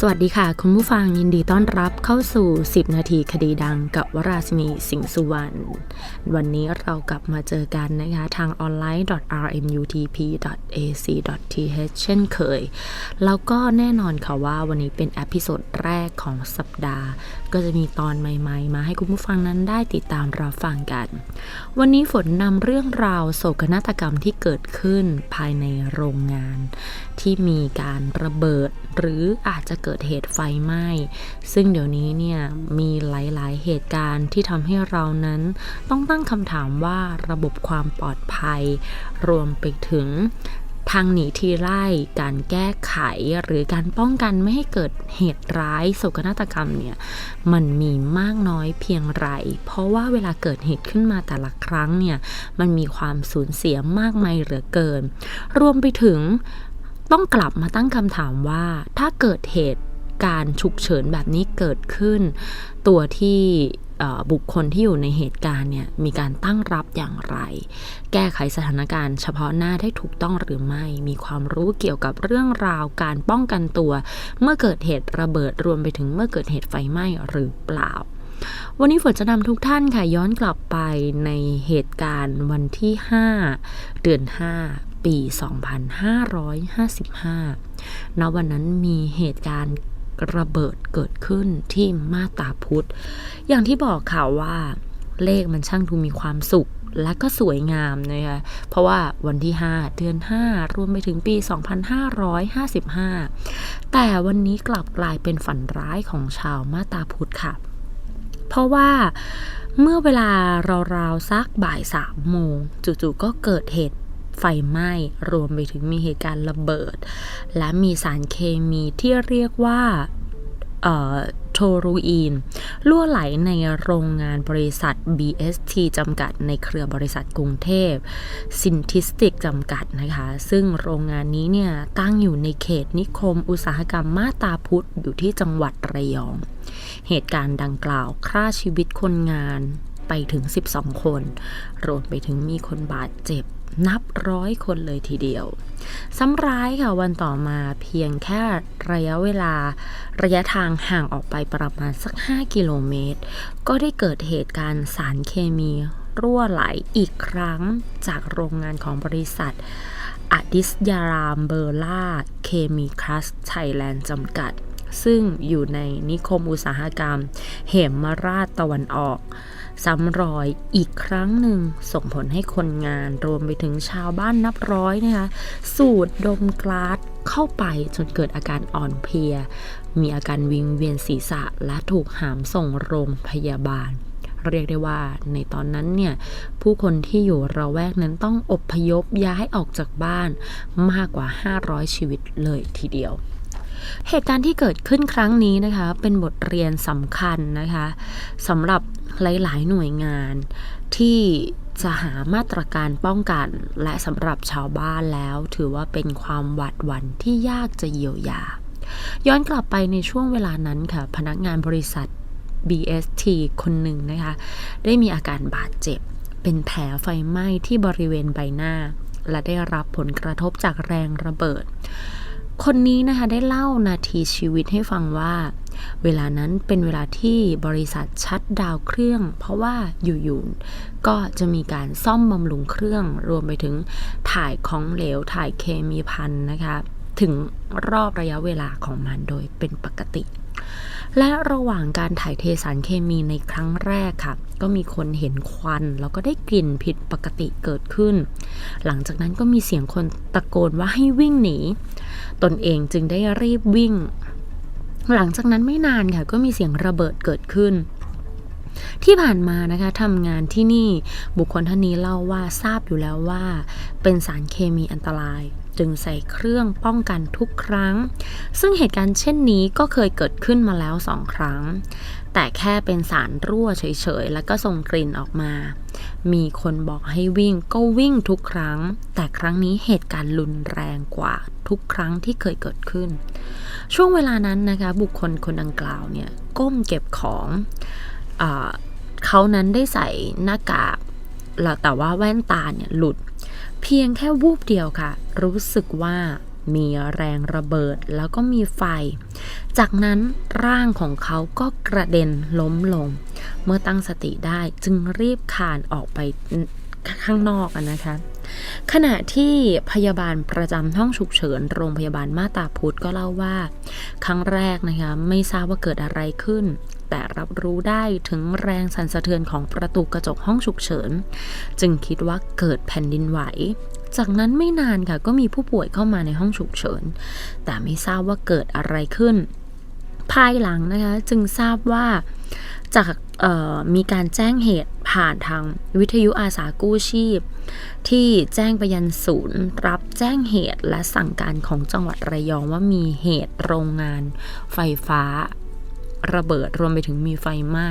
สวัสดีค่ะ คุณผู้ฟังยินดีต้อนรับเข้าสู่ 10 นาทีคดีดังกับวราชินีสิงห์สุวรรณวันนี้เรากลับมาเจอกันนะคะทางออนไลน์ rmutp.ac.th เช่นเคย แล้วก็แน่นอนค่ะว่าวันนี้เป็นอพิโซดแรกของสัปดาห์ ก็จะมีตอนใหม่ๆ มาให้คุณผู้ฟังนั้นได้ติดตามรับฟังกัน วันนี้ฝนนำเรื่องราวโศกนาฏกรรมที่เกิดขึ้นภายในโรงงาน ที่มีการระเบิด หรืออาจจะเกิดเหตุไฟไหม้ ซึ่งเดี๋ยวนี้เนี่ยมีหลาย ๆ เหตุการณ์ที่ทำให้เรานั้น ต้องตั้งคำถามว่าระบบความปลอดภัย รวมไปถึงทางหนีทีไล่ การแก้ไขหรือการป้องกันไม่ให้เกิดเหตุร้ายโศกนาฏกรรมเนี่ย มันมีมากน้อยเพียงไร เพราะว่าเวลาเกิดเหตุขึ้นมาแต่ละครั้งเนี่ย มันมีความสูญเสียมากมายเหลือเกิน รวมไปถึง ต้องกลับมาตั้งคำถามว่าถ้าเกิดเหตุการณ์ฉุกเฉินแบบนี้เกิดขึ้น ตัวที่บุคคลที่อยู่ในเหตุการณ์เนี่ยมีการตั้งรับอย่างไร แก้ไขสถานการณ์เฉพาะหน้าได้ถูกต้องหรือไม่ มีความรู้เกี่ยวกับเรื่องราวการป้องกันตัว เมื่อเกิดเหตุระเบิดรวมไปถึงเมื่อเกิดเหตุไฟไหม้หรือเปล่า วันนี้ฝนจะนำทุกท่านค่ะย้อนกลับไปในเหตุการณ์วันที่ 5 เดือน 5 ปี 2555 ณ วันนั้นมีเหตุการณ์ระเบิดเกิดขึ้นที่มาตาพุธ อย่างที่บอกข่าวว่าเลขมันช่างดูมีความสุขและก็สวยงามนะคะเพราะว่าวันที่ 5 เดือน 5 รวมไปถึงปี 2555 แต่วันนี้กลับกลายเป็นฝันร้ายของชาวมาตาพุธค่ะ เพราะว่าเมื่อเวลาราวๆสักบ่ายสามโมงจู่ๆก็เกิดเหตุ ไฟไหม้ รวมไปถึงมีเหตุการณ์ระเบิด และมีสารเคมีที่เรียกว่าโทรูอีนล่วไหลในโรงงานบริษัท BST จำกัดในเครือบริษัทกรุงเทพซินทิสติกจำกัดนะคะ ซึ่งโรงงานนี้เนี่ยตั้งอยู่ในเขตนิคมอุตสาหกรรมมาตาพุธอยู่ที่จังหวัดระยอง เหตุการณ์ดังกล่าวฆ่าชีวิตคนงานไปถึง 12 คน รวมไปถึงมีคนบาดเจ็บ นับร้อยคนเลยทีเดียวซ้ำร้ายค่ะวันต่อมาเพียงแค่ระยะเวลา ระยะทางห่างออกไปประมาณสัก 5 กิโลเมตร ก็ได้เกิดเหตุการณ์สารเคมีรั่วไหลอีกครั้งจากโรงงานของบริษัทอดิสยารามเบอร์ล่าเคมีคลัสไทยแลนด์จำกัด ซึ่งอยู่ในนิคมอุตสาหกรรม เหมมาราชตะวันออก ซ้ำรอยอีกครั้งหนึ่งส่งผลให้คนงานรวมไปถึงชาวบ้านนับร้อยนะคะสูดดมกลาสเข้าไปจนเกิดอาการอ่อนเพลีย มีอาการวิงเวียนศีรษะและถูกหามส่งโรงพยาบาลเรียกได้ว่าในตอนนั้นเนี่ยผู้คนที่อยู่ระแวกนั้นต้องอบพยพย้ายออกจากบ้านมากกว่า 500 ชีวิตเลยทีเดียว เหตุการณ์ที่เกิดขึ้นครั้งนี้นะคะ เป็นบทเรียนสำคัญนะคะสำหรับหลายๆ หน่วยงานที่จะหามาตรการป้องกัน และสำหรับชาวบ้านแล้ว ถือว่าเป็นความหวาดหวั่นที่ยากจะเยียวยา ย้อนกลับไปในช่วงเวลานั้นค่ะ พนักงานบริษัท BST คนหนึ่งนะคะ ได้มีอาการบาดเจ็บ เป็นแผลไฟไหม้ที่บริเวณใบหน้า และได้รับผลกระทบจากแรงระเบิด คนนี้นะคะได้เล่านาทีชีวิตให้ฟังว่า เวลานั้นเป็นเวลาที่บริษัทชัดดาวเครื่อง เพราะว่าอยู่ๆก็จะมีการซ่อมบำรุงเครื่อง รวมไปถึงถ่ายของเหลวถ่ายเคมีพันนะคะ ถึงรอบระยะเวลาของมันโดยเป็นปกติ และระหว่างการถ่ายเทสารเคมีในครั้งแรกค่ะ ก็มีคนเห็นควันแล้วก็ได้กลิ่นผิดปกติเกิดขึ้น หลังจากนั้นก็มีเสียงคนตะโกนว่าให้วิ่งหนี ตนเองจึงได้รีบวิ่ง หลังจากนั้นไม่นานค่ะ ก็มีเสียงระเบิดเกิดขึ้นที่ผ่านมานะคะทำงานที่นี่บุคคลท่านนี้เล่าว่าทราบอยู่แล้วว่า เป็นสารเคมีอันตราย จึงใส่เครื่องป้องกันทุกครั้ง ซึ่งเหตุการณ์เช่นนี้ก็เคยเกิดขึ้นมาแล้วสองครั้ง แต่แค่เป็นสารรั่วเฉยๆ แล้วก็ส่งกลิ่นออกมา มีคนบอกให้วิ่งก็วิ่งทุกครั้ง แต่ครั้งนี้เหตุการณ์รุนแรงกว่าทุกครั้งที่เคยเกิดขึ้น ช่วงเวลานั้นนะคะบุคคลคนดังกล่าวเนี่ยก้มเก็บของอเขานั้นได้ใส่หน้ากากแต่ว่าแว่นตาเนี่ยหลุด เพียงแค่วูบเดียวค่ะ รู้สึกว่ามีแรงระเบิดแล้วก็มีไฟ จากนั้นร่างของเขาก็กระเด็นล้มลง เมื่อตั้งสติได้จึงรีบคานออกไปข้างนอกนะคะ ขณะที่พยาบาลประจำห้องฉุกเฉิน โรงพยาบาลมาตาพุธก็เล่าว่า ครั้งแรกนะคะไม่ทราบว่าเกิดอะไรขึ้น แต่รับรู้ได้ถึงแรงสั่นสะเทือนของประตูกระจกห้องฉุกเฉิน จึงคิดว่าเกิดแผ่นดินไหว จากนั้นไม่นานค่ะก็มีผู้ป่วยเข้ามาในห้องฉุกเฉิน แต่ไม่ทราบว่าเกิดอะไรขึ้น ภายหลังนะคะจึงทราบว่าจากมีการแจ้งเหตุผ่านทางวิทยุอาสากู้ชีพ ที่แจ้งไปยันศูนย์ รับแจ้งเหตุและสั่งการของจังหวัดระยองว่ามีเหตุโรงงานไฟฟ้า ระเบิดรวมไปถึงมีไฟไหม้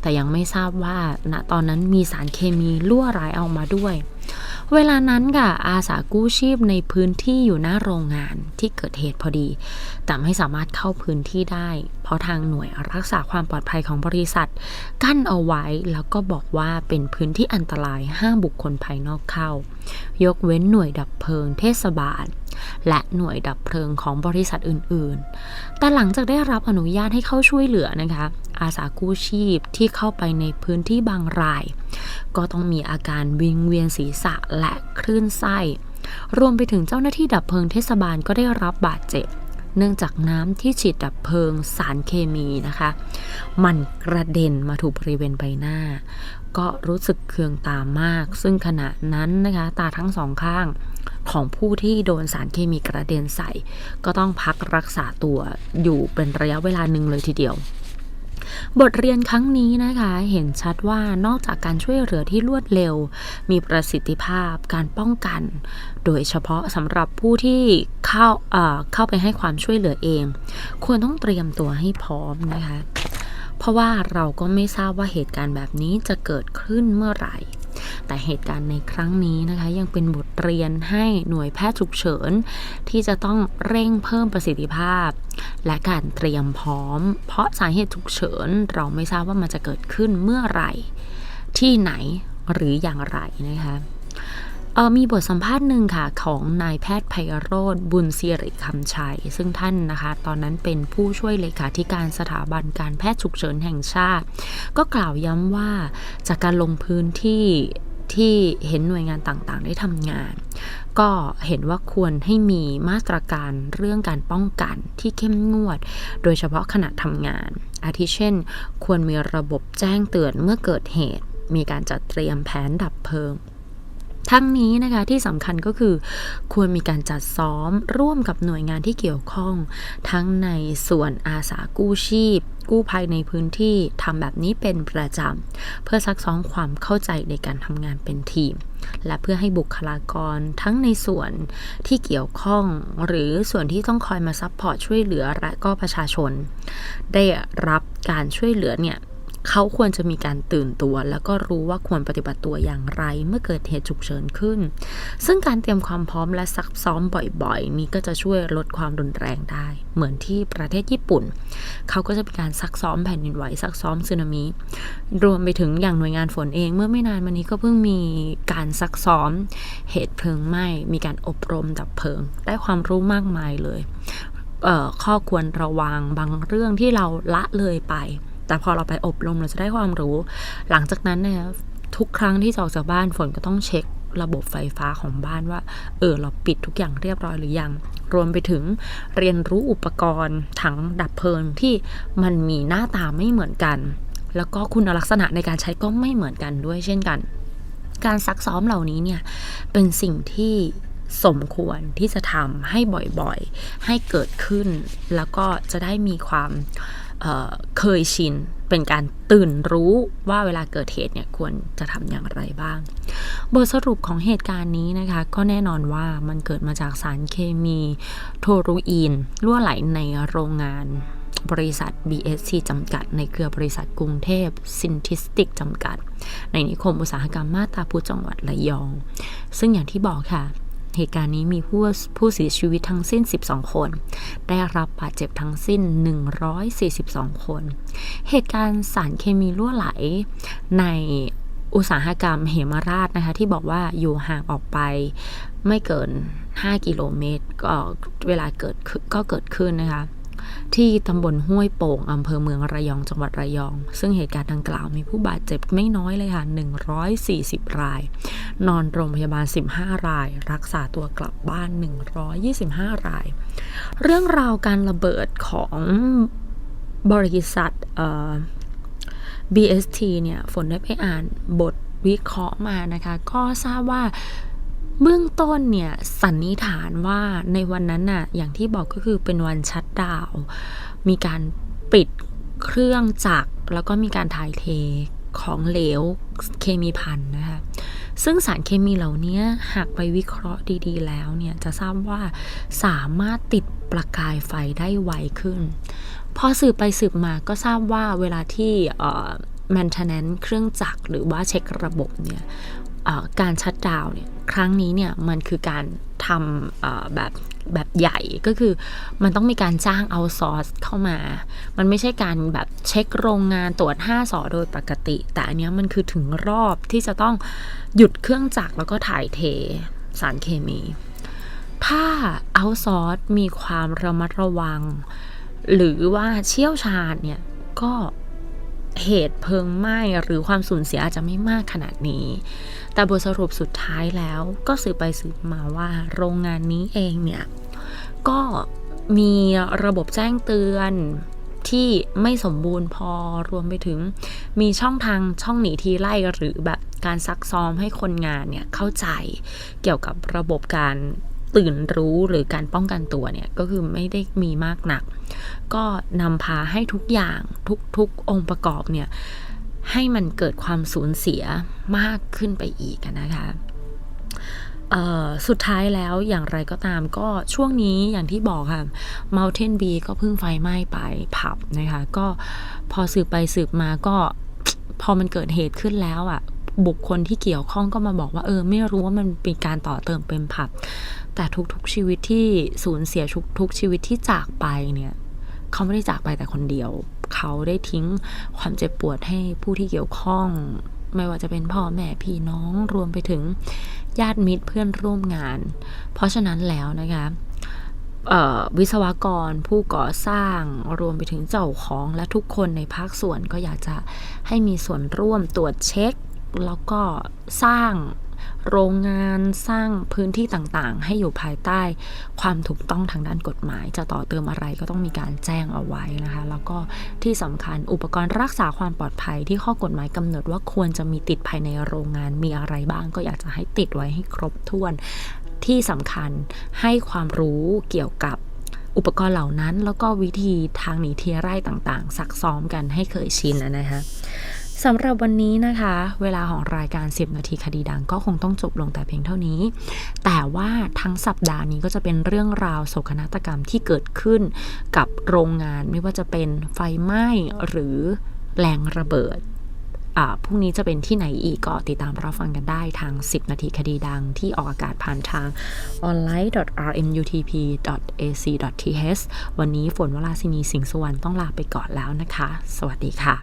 แต่ยังไม่ทราบว่าณตอนนั้นมีสารเคมีรั่วไหลออกมาด้วย เวลานั้นค่ะอาสากู้ชีพในพื้นที่อยู่หน้าโรงงานที่เกิดเหตุพอดี แต่ไม่สามารถเข้าพื้นที่ได้ เพราะทางหน่วยรักษาความปลอดภัยของบริษัท กั้นเอาไว้แล้วก็บอกว่าเป็นพื้นที่อันตรายห้ามบุคคลภายนอกเข้า ยกเว้นหน่วยดับเพลิงเทศบาล และหน่วยดับเพลิงของบริษัทอื่นๆ แต่หลังจากได้รับอนุญาตให้เข้าช่วยเหลือนะคะ อาสากู้ชีพที่เข้าไปในพื้นที่บางราย ก็ต้องมีอาการวิงเวียนศีรษะและคลื่นไส้ รวมไปถึงเจ้าหน้าที่ดับเพลิงเทศบาลก็ได้รับบาดเจ็บ เนื่องจากน้ำที่ฉีดดับเพลิงสารเคมีนะคะ มันกระเด็นมาถูกบริเวณใบหน้า ก็รู้สึกเคืองตามาก ซึ่งขณะนั้นนะคะตาทั้งสองข้างของผู้ที่โดนสารเคมีกระเด็นใส่ ก็ต้องพักรักษาตัวอยู่เป็นระยะเวลาหนึ่งเลยทีเดียว บทเรียนครั้งนี้นะคะ เห็นชัดว่านอกจากการช่วยเหลือที่รวดเร็ว มีประสิทธิภาพการป้องกัน โดยเฉพาะสำหรับผู้ที่เข้าเข้าไปให้ความช่วยเหลือเอง ควรต้องเตรียมตัวให้พร้อมนะคะ เพราะว่าเราก็ไม่ทราบว่าเหตุการณ์แบบนี้จะเกิดขึ้นเมื่อไหร่ แต่เหตุการณ์ในครั้งนี้นะคะ ยังเป็นบทเรียนให้หน่วยแพทย์ฉุกเฉิน ที่จะต้องเร่งเพิ่มประสิทธิภาพ และการเตรียมพร้อม เพราะสาเหตุฉุกเฉิน เราไม่ทราบว่ามันจะเกิดขึ้นเมื่อไหร่ ที่ไหนหรืออย่างไรนะคะ มีบทสัมภาษณ์หนึ่งค่ะของนายแพทย์ไพโรธบุญศิริคำชัย ซึ่งท่านนะคะ ตอนนั้นเป็นผู้ช่วยเลขาธิการสถาบันการแพทย์ฉุกเฉินแห่งชาติ ก็กล่าวย้ำว่าจากการลงพื้นที่ที่เห็นหน่วยงานต่างๆ ได้ทำงาน ก็เห็นว่าควรให้มีมาตรการเรื่องการป้องกันที่เข้มงวด โดยเฉพาะขณะทำงาน อาทิเช่น ควรมีระบบแจ้งเตือนเมื่อเกิดเหตุ มีการจัดเตรียมแผนดับเพลิง ทั้งนี้นะคะที่สำคัญก็คือควรมีการจัดซ้อมร่วมกับหน่วยงานที่เกี่ยวข้อง ทั้งในส่วนอาสากู้ชีพ กู้ภัยในพื้นที่ทำแบบนี้เป็นประจำเพื่อซักซ้อมความเข้าใจในการทำงานเป็นทีม และเพื่อให้บุคลากรทั้งในส่วนที่เกี่ยวข้อง หรือส่วนที่ต้องคอยมาซัพพอร์ตช่วยเหลือและก็ประชาชน ได้รับการช่วยเหลือเนี่ย เขาควรจะมีการตื่นตัว แล้วก็รู้ว่าควรปฏิบัติตัวอย่างไร เมื่อเกิดเหตุฉุกเฉินขึ้น ซึ่งการเตรียมความพร้อมและซักซ้อมบ่อยๆ นี้ก็จะช่วยลดความรุนแรงได้ เหมือนที่ประเทศญี่ปุ่น เขาก็จะมีการซักซ้อมแผ่นดินไหวซักซ้อมสึนามิ รวมไปถึงอย่างหน่วยงานฝนเองเมื่อไม่นานมานี้ก็เพิ่งมีการซักซ้อมเหตุเพลิงไหม้มีการอบรมดับเพลิง ได้ความรู้มากมายเลยข้อควรระวังบางเรื่องที่เราละเลยไป แต่พอเราไปอบรมเราจะได้ความรู้ หลังจากนั้นเนี่ยทุกครั้งที่จะออกจากบ้านฝนก็ต้องเช็คระบบไฟฟ้าของบ้านว่า เออ เราปิดทุกอย่างเรียบร้อยหรือยัง รวมไปถึงเรียนรู้อุปกรณ์ถังดับเพลิงที่มันมีหน้าตาไม่เหมือนกัน แล้วก็คุณลักษณะในการใช้ก็ไม่เหมือนกันด้วยเช่นกัน การซักซ้อมเหล่านี้เนี่ย เป็นสิ่งที่สมควรที่จะทำให้บ่อยๆ ให้เกิดขึ้น แล้วก็จะได้มีความ เคยชินเป็นการตื่นรู้ว่าเวลาเกิดเหตุเนี่ยควรจะทำอย่างไรบ้าง บทสรุปของเหตุการณ์นี้นะคะ ก็แน่นอนว่ามันเกิดมาจากสารเคมีโทรูอีนรั่วไหลในโรงงานบริษัท BSC จำกัด ในเครือบริษัทกรุงเทพซินทิสติกจำกัด ในนิคมอุตสาหกรรมมาตาพุจังหวัดระยอง ซึ่งอย่างที่บอกค่ะ เหตุการณ์นี้มีผู้ผู้เสียชีวิตทั้งสิ้น 12 คน ได้รับบาดเจ็บทั้งสิ้น 142 คน เหตุการณ์สารเคมีรั่วไหลในอุตสาหกรรมเหมราชนะคะที่บอกว่าอยู่ห่างออกไปไม่เกิน 5 กิโลเมตรก็เวลาเกิดก็เกิดขึ้นนะคะ ที่ตำบลห้วยโป่งอำเภอเมืองระยองจังหวัดระยอง ซึ่งเหตุการณ์ดังกล่าวมีผู้บาดเจ็บไม่น้อยเลยค่ะ 140 ราย นอนโรงพยาบาล 15 ราย รักษาตัวกลับบ้าน 125 ราย เรื่องราวการระเบิดของบริษัทเอ่อ BST เนี่ย ฝนได้ไปอ่านบทวิเคราะห์มานะคะ ก็ทราบว่า เบื้องต้นเนี่ยสันนิษฐานว่าในวันนั้นน่ะอย่างที่บอกก็คือเป็นวันชัดดาว มีการปิดเครื่องจักรแล้วก็มีการถ่ายเทของเหลวเคมีพันนะคะซึ่งสารเคมีเหล่านี้หากไปวิเคราะห์ดีๆ แล้วเนี่ยจะทราบว่าสามารถติดประกายไฟได้ไวขึ้น พอสืบไปสืบมาก็ทราบว่าเวลาที่เอ่อ maintenance เครื่องจักรหรือว่าเช็คระบบเนี่ย การชัดดาวเนี่ยครั้งนี้เนี่ยมันคือการทำแบบแบบใหญ่ก็คือมันต้องมีการจ้างเอาซอร์สเข้ามา มันไม่ใช่การแบบเช็คโรงงานตรวจ 5สอโดยปกติ แต่อันเนี้ยมันคือถึงรอบที่จะต้องหยุดเครื่องจักรแล้วก็ถ่ายเทสารเคมี ถ้าเอาซอร์สมีความระมัดระวัง หรือว่าเชี่ยวชาญเนี่ยก็ เหตุเพลิงไหม้หรือความสูญเสียอาจจะไม่มากขนาดนี้ แต่บทสรุปสุดท้ายแล้วก็สืบไปสืบมาว่าโรงงานนี้เองเนี่ย ก็มีระบบแจ้งเตือนที่ไม่สมบูรณ์พอรวมไปถึง มีช่องทางช่องหนีทีไล่หรือแบบการซักซ้อมให้คนงานเนี่ยเข้าใจเกี่ยวกับระบบการ ตื่นรู้หรือการป้องกันตัวเนี่ยก็คือไม่ได้มีมากหนัก ก็นำพาให้ทุกอย่างทุกๆองค์ประกอบเนี่ยให้มันเกิดความสูญเสียมากขึ้นไปอีกนะคะสุดท้ายแล้วอย่างไรก็ตามก็ช่วงนี้อย่างที่บอกค่ะ Mountain B ก็เพิ่งไฟไหม้ไปผับนะคะ ก็พอสืบไปสืบมาก็พอมันเกิดเหตุขึ้นแล้วอะ่ะ บุคคลที่เกี่ยวข้องก็มาบอกว่าเออ ไม่รู้ว่ามันเป็นการต่อเติมเป็นผับ แต่ทุกๆชีวิตที่สูญเสียทุกๆชีวิตที่จากไปเนี่ยเขาไม่ได้จากไปแต่คนเดียว เขาได้ทิ้งความเจ็บปวดให้ผู้ที่เกี่ยวข้อง ไม่ว่าจะเป็นพ่อแม่พี่น้องรวมไปถึงญาติมิตรเพื่อนร่วมงาน เพราะฉะนั้นแล้วนะคะวิศวกรผู้ก่อสร้างรวมไปถึงเจ้าของและทุกคนในภาคส่วนก็อยากจะให้มีส่วนร่วมตรวจเช็ค แล้วก็สร้างโรงงานสร้างพื้นที่ต่างๆ ให้อยู่ภายใต้ความถูกต้องทางด้านกฎหมาย จะต่อเติมอะไรก็ต้องมีการแจ้งเอาไว้นะคะ แล้วก็ที่สำคัญอุปกรณ์รักษาความปลอดภัยที่ข้อกฎหมายกำหนดว่าควรจะมีติดภายในโรงงานมีอะไรบ้าง ก็อยากจะให้ติดไว้ให้ครบถ้วน ที่สำคัญให้ความรู้เกี่ยวกับอุปกรณ์เหล่านั้น แล้วก็วิธีทางหนีเทียไร่ต่างๆซักซ้อมกันให้เคยชินนะคะ สำหรับวันนี้นะคะ เวลาของรายการ 10 นาทีคดีดังก็คงต้องจบลงแต่เพียงเท่านี้ แต่ว่าทั้งสัปดาห์นี้ก็จะเป็นเรื่องราวโศกนาฏกรรมที่เกิดขึ้นกับโรงงานไม่ว่าจะเป็นไฟไหม้หรือแรงระเบิดพรุ่งนี้จะเป็นที่ไหนอีกก็ติดตามรับฟังกันได้ทาง 10 นาทีคดีดังที่ออกอากาศผ่านทาง online.rmutp.ac.th วันนี้ฝนวราศินีสิงห์สุวรรณต้องลาไปก่อนแล้วนะคะ สวัสดีค่ะ